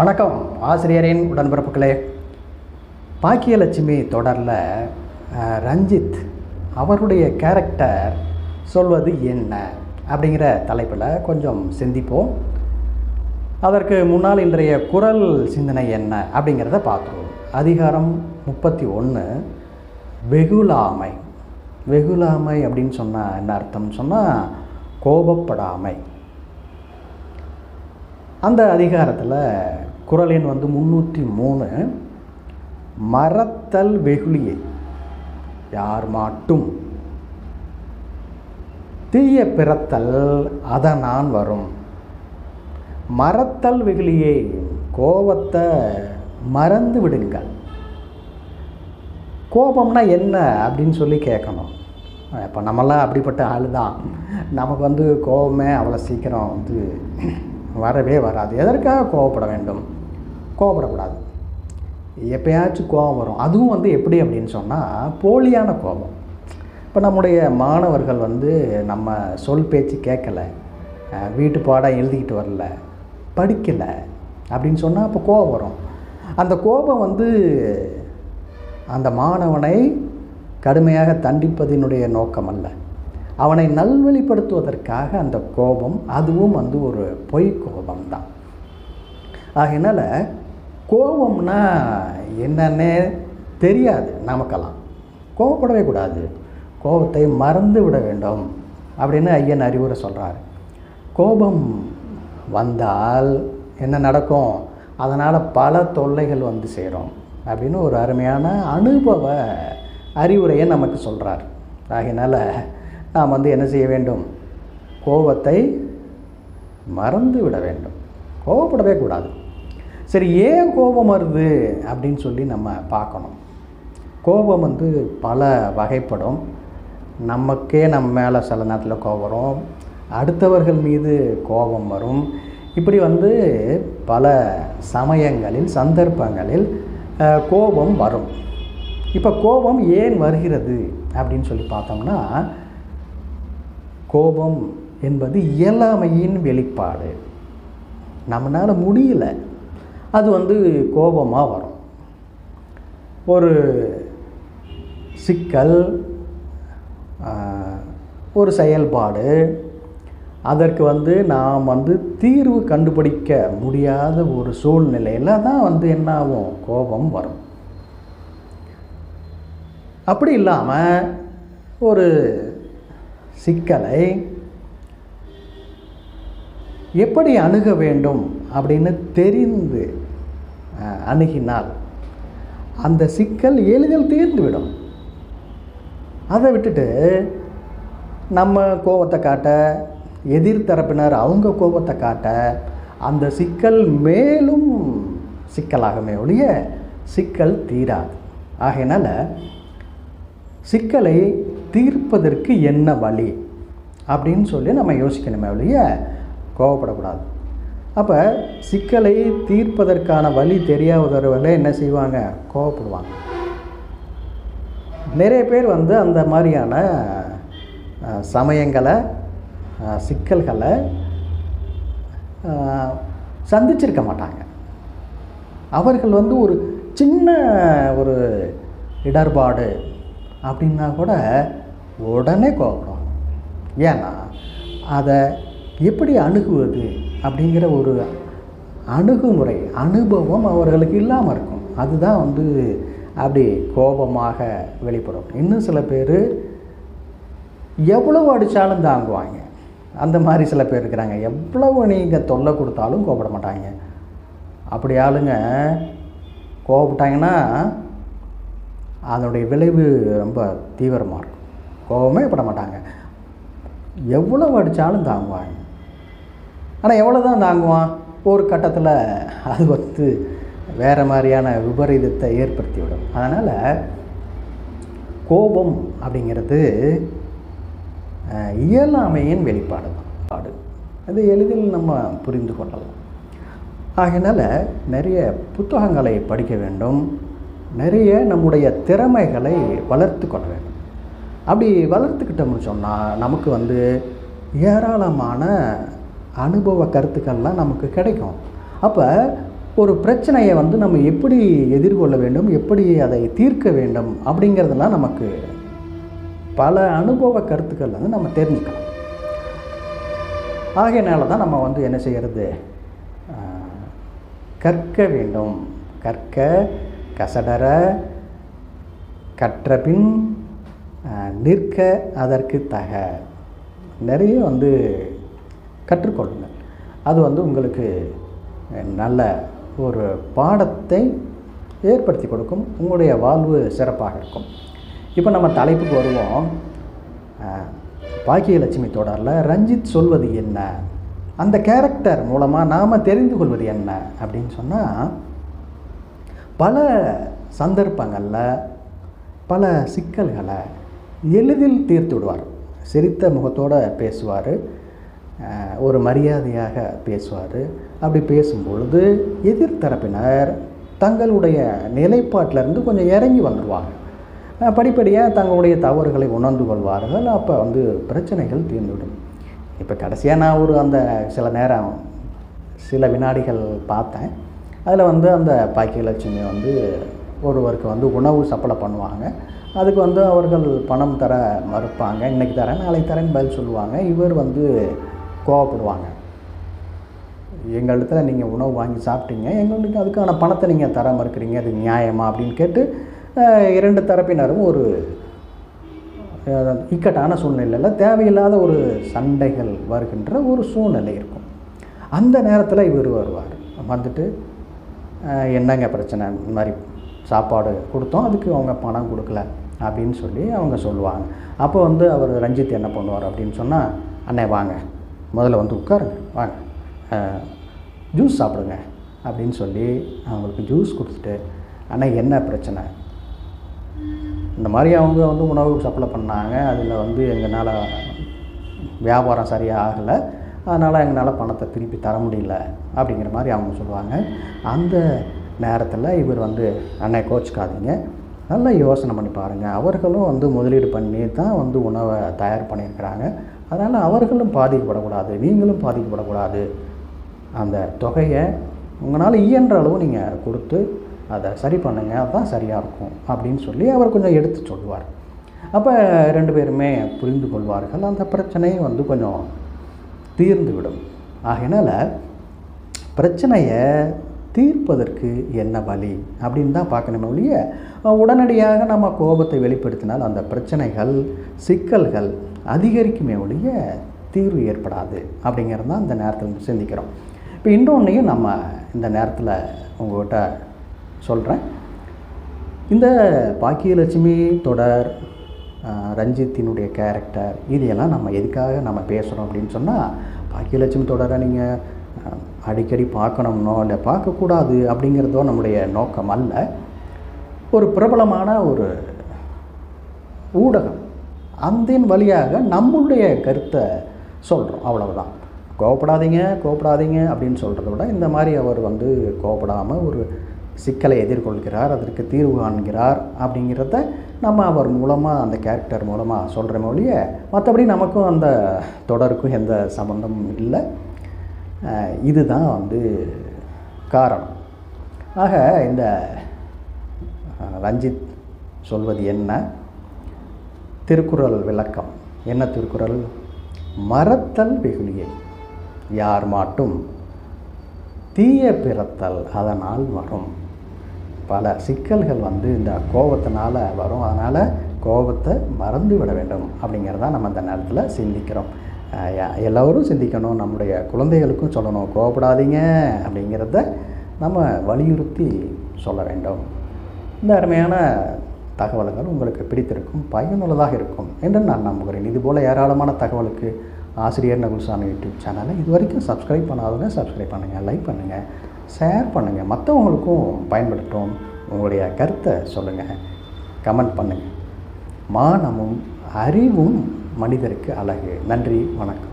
வணக்கம். ஆசிரியரின் உடன்பிறப்புகளே. பாக்கியலட்சுமி தொடரில் ரஞ்சித் அவருடைய கேரக்டர் சொல்வது என்ன அப்படிங்கிற தலைப்பில் கொஞ்சம் சிந்திப்போம். அதற்கு முன்னால் இன்றைய குரல் சிந்தனை என்ன அப்படிங்கிறத பார்த்துருவோம். அதிகாரம் முப்பத்தி ஒன்று வெகுளாமை. வெகுளாமை அப்படின்னு சொன்னால் என்ன அர்த்தம்னு சொன்னால் கோபப்படாமை. அந்த அதிகாரத்தில் குரல் எண் வந்து முந்நூற்றி மூணு. மறத்தல் வெகுளியை யார் மாட்டும். தீய பிறத்தல் அதனான் வரும். மறத்தல் வெகுளியை கோபத்தை மறந்து விடுங்கள். கோபம்னா என்ன அப்படின்னு சொல்லி கேட்கணும். இப்போ நம்மளாம் அப்படிப்பட்ட ஆள் தான் நமக்கு வந்து கோபமே அவ்வளோ சீக்கிரம் வந்து வரவே வராது. எதற்காக கோவப்பட வேண்டும்? கோபப்படக்கூடாது. எப்பயாச்சும் கோபம் வரும். அதுவும் வந்து எப்படி அப்படின்னு சொன்னால் போலியான கோபம். இப்போ நம்முடைய மாணவர்கள் வந்து நம்ம சொல் பேச்சு கேட்கலை வீட்டு பாடம் எழுதிக்கிட்டு வரல படிக்கலை அப்படின்னு சொன்னால் அப்போ கோபம் வரும். அந்த கோபம் வந்து அந்த மாணவனை கடுமையாக தண்டிப்பதினுடைய நோக்கம் அல்ல. அவனை நல்வழிப்படுத்துவதற்காக அந்த கோபம் அதுவும் வந்து ஒரு பொய் கோபம்தான். ஆகையினால் கோபம்னா என்னன்னே தெரியாது நமக்கெல்லாம். கோபப்படவே கூடாது. கோபத்தை மறந்து விட வேண்டும் அப்படின்னு ஐயன் அறிவுரை சொல்கிறார் கோபம் வந்தால் என்ன நடக்கும்? அதனால் பல தொல்லைகள் வந்து சேரும் அப்படின்னு ஒரு அருமையான அனுபவ அறிவுரையை நமக்கு சொல்கிறார் ஆகினால் நாம் வந்து என்ன செய்ய வேண்டும்? கோபத்தை மறந்து விட வேண்டும். கோபப்படவே கூடாது. சரி ஏன் கோபம் வருது அப்படின்னு சொல்லி நம்ம பார்க்கணும். கோபம் வந்து பல வகைப்படும். நமக்கே நம்ம மேலே சில நேரத்தில் கோபம் வரும். அடுத்தவர்கள் மீது கோபம் வரும். இப்படி வந்து பல சமயங்களில் சந்தர்ப்பங்களில் கோபம் வரும். இப்போ கோபம் ஏன் வருகிறது அப்படின்னு சொல்லி பார்த்தோம்னா கோபம் என்பது இயலாமையின் வெளிப்பாடு. நம்மளால் முடியல. அது வந்து கோபமாக வரும். ஒரு சிக்கல் ஒரு செயல்பாடு அதற்கு வந்து நாம் வந்து தீர்வு கண்டுபிடிக்க முடியாத ஒரு சூழ்நிலையில் தான் வந்து என்ன ஆகும் கோபம் வரும். அப்படி இல்லாமல் ஒரு சிக்கலை எப்படி அணுக வேண்டும் அப்படின்னு தெரிந்து அணுகினால் அந்த சிக்கல் எளிதில் தீர்ந்துவிடும். அதை விட்டுட்டு நம்ம கோபத்தை காட்ட எதிர்த்தரப்பினர் அவங்க கோபத்தை காட்ட அந்த சிக்கல் மேலும் சிக்கலாகுமே ஒழிய சிக்கல் தீராது. ஆகையினால் சிக்கலை தீர்ப்பதற்கு என்ன வழி? அப்படின்னு சொல்லி நம்ம யோசிக்கணுமே ஒழிய கோவப்படக்கூடாது அப்போ சிக்கலை தீர்ப்பதற்கான வழி தெரியாதவர்கள் என்ன செய்வாங்க? கோவப்படுவாங்க. நிறைய பேர் வந்து அந்த மாதிரியான சமயங்களை சிக்கல்களை சந்திச்சிருக்க மாட்டாங்க. அவர்கள் வந்து ஒரு சின்ன ஒரு இடர்பாடு அப்படின்னா கூட உடனே கோபப்படுவாங்க ஏன்னா அதை எப்படி அணுகுவது? அப்படிங்கிற ஒரு அணுகுமுறை அனுபவம் அவர்களுக்கு இல்லாமல் இருக்கும். அதுதான் வந்து அப்படி கோபமாக வெளிப்படும். இன்னும் சில பேர் எவ்வளவு அடித்தாலும் தாங்குவாங்க. அந்த மாதிரி சில பேர் இருக்கிறாங்க. எவ்வளவு நீங்கள் தொல்லை கொடுத்தாலும் கோபப்பட மாட்டாங்க. அப்படி ஆளுங்க கோவப்பட்டாங்கன்னா அதனுடைய விளைவு ரொம்ப தீவிரமாக இருக்கும். கோபமே பட மாட்டாங்க. எவ்வளவு அடித்தாலும் தாங்குவாங்க. ஆனால் எவ்வளோ தான் தாங்குவான்? ஒரு கட்டத்தில் அது வந்து வேறு மாதிரியான விபரீதத்தை ஏற்படுத்திவிடும். அதனால் கோபம் அப்படிங்கிறது இயலாமையின் வெளிப்பாடு தான். பாடு. அது எளிதில் நம்ம புரிந்து கொள்ளலாம். ஆகினால நிறைய புத்தகங்களை படிக்க வேண்டும். நிறைய நம்முடைய திறமைகளை வளர்த்து கொள்ள வேண்டும். அப்படி வளர்த்துக்கிட்டோம்னு சொன்னால் நமக்கு வந்து ஏராளமான அனுபவ கருத்துக்கள்லாம் நமக்கு கிடைக்கும். அப்போ ஒரு பிரச்சனையை வந்து நம்ம எப்படி எதிர்கொள்ள வேண்டும் எப்படி அதை தீர்க்க வேண்டும் அப்படிங்கிறதெல்லாம் நமக்கு பல அனுபவ கருத்துக்கள் வந்து நம்ம தெரிஞ்சுக்கலாம். ஆகையினால தான் நம்ம வந்து என்ன செய்கிறது கற்க வேண்டும். கற்க கசடர கற்றபின் பின் நிற்க அதற்கு தக. நிறைய வந்து கற்றுக்கொள்ளுங்கள் அது வந்து உங்களுக்கு நல்ல ஒரு பாடத்தை ஏற்படுத்தி கொடுக்கும். உங்களுடைய வாழ்வு சிறப்பாக இருக்கும். இப்போ நம்ம தலைப்புக்கு வருவோம். ஆஹ், பாக்கியலட்சுமி தொடரில் ரஞ்சித் சொல்வது என்ன? அந்த கேரக்டர் மூலமாக நாம் தெரிந்து கொள்வது என்ன? அப்படின்னு சொன்னால் பல சந்தர்ப்பங்களில் பல சிக்கல்களை எளிதில் தீர்த்து விடுவார். சிரித்த முகத்தோடு பேசுவார். ஒரு மரியாதையாக பேசுவார். அப்படி பேசும்பொழுது எதிர்த்தரப்பினர் தங்களுடைய நிலைப்பாட்டிலிருந்து கொஞ்சம் இறங்கி வந்துடுவாங்க படிப்படியாக தங்களுடைய தவறுகளை உணர்ந்து கொள்வார்கள். அப்போ வந்து பிரச்சனைகள் தீர்ந்துவிடும். இப்போ கடைசியாக நான் ஒரு அந்த சில நேரம் சில வினாடிகள் பார்த்தேன். அதில் வந்து அந்த பாக்கியலட்சுமி வந்து ஒருவருக்கு வந்து உணவு சப்ளை பண்ணுவாங்க. அதுக்கு வந்து அவர்கள் பணம் தர மறுப்பாங்க. இன்றைக்கி தரேன் நாளைக்கு தரேன்னு பதில் சொல்லுவாங்க. இவர் வந்து கோவப்படுவாங்க. எங்களிடத்துல நீங்கள் உணவு வாங்கி சாப்பிட்டீங்க எங்களுக்கு அதுக்கான பணத்தை நீங்கள் தர மறுக்கிறீங்க அது நியாயமா அப்படின்னு கேட்டு இரண்டு தரப்பினரும் ஒரு இக்கட்டான சூழ்நிலையில் தேவையில்லாத ஒரு சண்டைகள் வருகின்ற ஒரு சூழ்நிலை இருக்கும். அந்த நேரத்தில் இவர் வருவார். வந்துட்டு என்னங்க பிரச்சனை? இந்த மாதிரி சாப்பாடு கொடுத்தோம் அதுக்கு அவங்க பணம் கொடுக்கல அப்படின்னு சொல்லி அவங்க சொல்லுவாங்க. அப்போ வந்து அவர் ரஞ்சித் என்ன பண்ணுவார் அப்படின்னு சொன்னால் அண்ணே வாங்க. முதல்ல வந்து உட்காருங்க வாங்க. ஜூஸ் சாப்பிடுங்க அப்படின்னு சொல்லி அவங்களுக்கு ஜூஸ் கொடுத்துட்டு ஆனால் என்ன பிரச்சனை? இந்த மாதிரி அவங்க வந்து உணவு சப்ளை பண்ணாங்க. அதில் வந்து எங்களால் வியாபாரம் சரியாக ஆகலை. அதனால் எங்களால் பணத்தை திருப்பி தர முடியல அப்படிங்கிற மாதிரி அவங்க சொல்லுவாங்க. அந்த நேரத்தில் இவர் வந்து அண்ணன் கோச்சிக்காதீங்க. நல்லா யோசனை பண்ணி பாருங்கள் அவர்களும் வந்து முதலீடு பண்ணி தான் வந்து உணவை தயார் பண்ணியிருக்கிறாங்க. அதனால் அவர்களும் பாதிக்கப்படக்கூடாது நீங்களும் பாதிக்கப்படக்கூடாது. அந்த தொகையை உங்களால் இயன்ற அளவு நீங்கள் கொடுத்து அதை சரி பண்ணுங்க அதுதான் சரியாக இருக்கும் அப்படின்னு சொல்லி அவர் கொஞ்சம் எடுத்து சொல்லுவார். அப்போ ரெண்டு பேருமே புரிந்து கொள்வார்கள் அந்த பிரச்சனையை வந்து கொஞ்சம் தீர்ந்து விடும் ஆகையினால் பிரச்சனையை தீர்ப்பதற்கு என்ன வழி அப்படின்னு தான் பார்க்கணுமே ஒழிய உடனடியாக நம்ம கோபத்தை வெளிப்படுத்தினால் அந்த பிரச்சனைகள் சிக்கல்கள் அதிகரிக்குமே ஒழிய தீர்வு ஏற்படாது அப்படிங்கிறது தான் இந்த நேரத்தில் சிந்திக்கிறோம். இப்போ இன்னொன்றையும் நம்ம இந்த நேரத்தில் உங்கள்கிட்ட சொல்கிறேன் இந்த பாக்கியலட்சுமி தொடர் ரஞ்சித்தினுடைய கேரக்டர் இதையெல்லாம் நம்ம எதுக்காக நம்ம பேசுகிறோம் அப்படின்னு சொன்னால் பாக்கியலட்சுமி தொடரை நீங்கள் அடிக்கடி பார்க்கணும்னோ இல்லை பார்க்கக்கூடாது அப்படிங்கிறதோ நம்முடைய நோக்கம் அல்ல. ஒரு பிரபலமான ஒரு ஊடகம் அந்தின் வழியாக நம்மளுடைய கருத்தை சொல்கிறோம் அவ்வளவுதான். கோவப்படாதீங்க கோவப்படாதீங்க அப்படின்னு சொல்கிறத விட இந்த மாதிரி அவர் வந்து கோவப்படாமல் ஒரு சிக்கலை எதிர்கொள்கிறார் அதற்கு தீர்வு காண்கிறார் அப்படிங்கிறத நம்ம அவர் மூலமாக அந்த கேரக்டர் மூலமாக சொல்கிற மொழிய மற்றபடி நமக்கும் அந்த தொடருக்கும் எந்த சம்மந்தமும் இல்லை. இதுதான் வந்து காரணம். ஆக இந்த ரஞ்சித் சொல்வது என்ன? திருக்குறள் விளக்கம். என்ன திருக்குறள்? மறத்தல் வெகுளியை. யார் மாட்டும் தீய பிறத்தல் அதனால் வரும். பல சிக்கல்கள் வந்து இந்த கோபத்தினால் வரும். அதனால் கோபத்தை மறந்து விட வேண்டும் அப்படிங்கிறத நம்ம அந்த நேரத்தில் சிந்திக்கிறோம். யா- எல்லோரும் சிந்திக்கணும். நம்முடைய குழந்தைகளுக்கும் சொல்லணும். கோபப்படாதீங்க அப்படிங்கிறத நம்ம வலியுறுத்தி சொல்ல வேண்டும். இந்த அருமையான தகவல்கள் உங்களுக்கு பிடித்திருக்கும் பயனுள்ளதாக இருக்கும் என்று நான் நம்புகிறேன். இதுபோல் ஏராளமான தகவலுக்கு ஆசிரியர் நகுல்சாமி யூடியூப் சேனலை இது வரைக்கும் சப்ஸ்கிரைப் பண்ணாதவங்க சப்ஸ்கிரைப் பண்ணுங்கள் லைக் பண்ணுங்கள் ஷேர் பண்ணுங்கள் மற்றவங்களுக்கும் பயன்படுத்தும் உங்களுடைய கருத்தை சொல்லுங்கள் கமெண்ட் பண்ணுங்கள் மானமும் அறிவும் மனிதருக்கு அழகு. நன்றி வணக்கம்.